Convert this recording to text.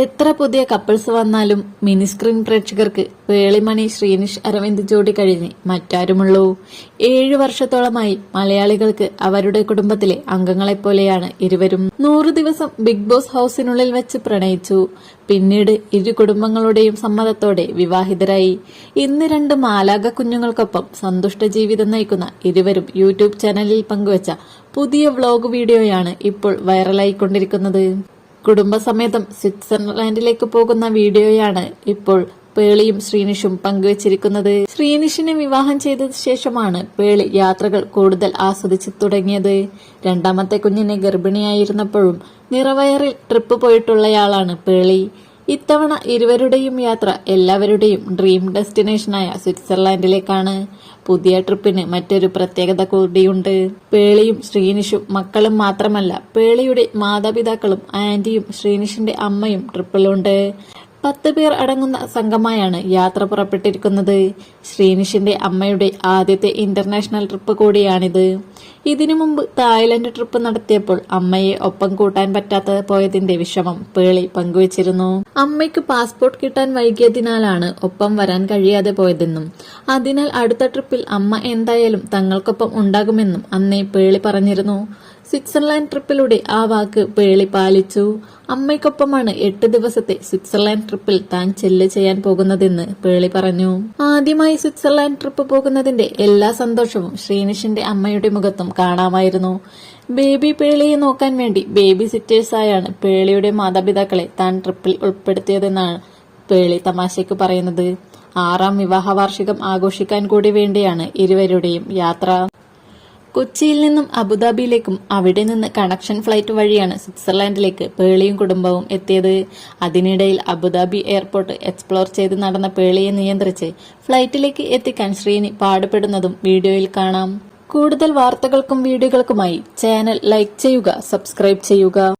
എത്ര പുതിയ കപ്പിൾസ് വന്നാലും മിനി സ്ക്രീൻ പ്രേക്ഷകർക്ക് വേളിമണി ശ്രീനിഷ് അരവിന്ദ് ജോഡി കഴിഞ്ഞ് മറ്റാരുമുള്ളൂ. ഏഴു വർഷത്തോളമായി മലയാളികൾക്ക് അവരുടെ കുടുംബത്തിലെ അംഗങ്ങളെപ്പോലെയാണ് ഇരുവരും. നൂറു ദിവസം ബിഗ് ബോസ് ഹൌസിനുള്ളിൽ വെച്ച് പ്രണയിച്ചു. പിന്നീട് ഇരു കുടുംബങ്ങളുടെയും സമ്മതത്തോടെ വിവാഹിതരായി. ഇന്ന് രണ്ട് മാലാക കുഞ്ഞുങ്ങൾക്കൊപ്പം സന്തുഷ്ട ജീവിതം നയിക്കുന്ന ഇരുവരും യൂട്യൂബ് ചാനലിൽ പങ്കുവച്ച പുതിയ വ്ലോഗ് വീഡിയോയാണ് ഇപ്പോൾ വൈറലായിക്കൊണ്ടിരിക്കുന്നത്. കുടുംബസമേതം സ്വിറ്റ്സർലാൻഡിലേക്ക് പോകുന്ന വീഡിയോയാണ് ഇപ്പോൾ പേളിയും ശ്രീനിഷും പങ്കുവച്ചിരിക്കുന്നത്. ശ്രീനിഷിനെ വിവാഹം ചെയ്ത ശേഷമാണ് പേളി യാത്രകൾ കൂടുതൽ ആസ്വദിച്ചു തുടങ്ങിയത്. രണ്ടാമത്തെ കുഞ്ഞിനെ ഗർഭിണിയായിരുന്നപ്പോഴും നിറവയറിൽ ട്രിപ്പ് പോയിട്ടുള്ളയാളാണ് പേളി. ഇത്തവണ ഇരുവരുടെയും യാത്ര എല്ലാവരുടെയും ഡ്രീം ഡെസ്റ്റിനേഷനായ സ്വിറ്റ്സർലാൻഡിലേക്കാണ്. പുതിയ ട്രിപ്പിന് മറ്റൊരു പ്രത്യേകത കൂടിയുണ്ട്. പേളിയും ശ്രീനിഷും മക്കളും മാത്രമല്ല പേളിയുടെ മാതാപിതാക്കളും ആന്റിയും ശ്രീനിഷിന്റെ അമ്മയും ട്രിപ്പിലുണ്ട്. പത്ത് പേർ അടങ്ങുന്ന സംഘമായാണ് യാത്ര പുറപ്പെട്ടിരിക്കുന്നത്. ശ്രീനിഷിന്റെ അമ്മയുടെ ആദ്യത്തെ ഇന്റർനാഷണൽ ട്രിപ്പ് കൂടിയാണിത്. ഇതിനു മുമ്പ് തായ്ലൻഡ് ട്രിപ്പ് നടത്തിയപ്പോൾ അമ്മയെ ഒപ്പം കൂട്ടാൻ പറ്റാത്തത് പോയതിന്റെ വിഷമം പേളി പങ്കുവച്ചിരുന്നു. അമ്മയ്ക്ക് പാസ്പോർട്ട് കിട്ടാൻ വൈകിയതിനാലാണ് ഒപ്പം വരാൻ കഴിയാതെ പോയതെന്നും അതിനാൽ അടുത്ത ട്രിപ്പിൽ അമ്മ എന്തായാലും തങ്ങൾക്കൊപ്പം ഉണ്ടാകുമെന്നും അന്നേ പേളി പറഞ്ഞിരുന്നു. സ്വിറ്റ്സർലാൻഡ് ട്രിപ്പിലൂടെ ആ വാക്ക് പേളി പാലിച്ചു. അമ്മയ്ക്കൊപ്പമാണ് എട്ട് ദിവസത്തെ സ്വിറ്റ്സർലാൻഡ് ട്രിപ്പിൽ താൻ ചെല്ല് ചെയ്യാൻ പോകുന്നതെന്ന് പേളി പറഞ്ഞു. ആദ്യമായി സ്വിറ്റ്സർലാൻഡ് ട്രിപ്പ് പോകുന്നതിന്റെ എല്ലാ സന്തോഷവും ശ്രീനിഷിന്റെ അമ്മയുടെ മുഖത്തും കാണാമായിരുന്നു. ബേബി പേളിയെ നോക്കാൻ വേണ്ടി ബേബി സിറ്റേഴ്സായാണ് പേളിയുടെ മാതാപിതാക്കളെ താൻ ട്രിപ്പിൽ ഉൾപ്പെടുത്തിയതെന്നാണ് പേളി തമാശയ്ക്ക് പറയുന്നത്. ആറാം വിവാഹ വാർഷികം ആഘോഷിക്കാൻ കൂടി വേണ്ടിയാണ് ഇരുവരുടെയും യാത്ര. കൊച്ചിയിൽ നിന്നും അബുദാബിയിലേക്കും അവിടെ നിന്ന് കണക്ഷൻ ഫ്ലൈറ്റ് വഴിയാണ് സ്വിറ്റ്സർലാൻഡിലേക്ക് പേളിയും കുടുംബവും എത്തിയത്. അതിനിടയിൽ അബുദാബി എയർപോർട്ട് എക്സ്പ്ലോർ ചെയ്ത് നടന്ന പേളിയെ നിയന്ത്രിച്ച് ഫ്ലൈറ്റിലേക്ക് എത്തിക്കാൻ ശ്രീനി പാടുപെടുന്നതും വീഡിയോയിൽ കാണാം. കൂടുതൽ വാർത്തകൾക്കും വീഡിയോകൾക്കുമായി ചാനൽ ലൈക്ക് ചെയ്യുക സബ്സ്ക്രൈബ് ചെയ്യുക.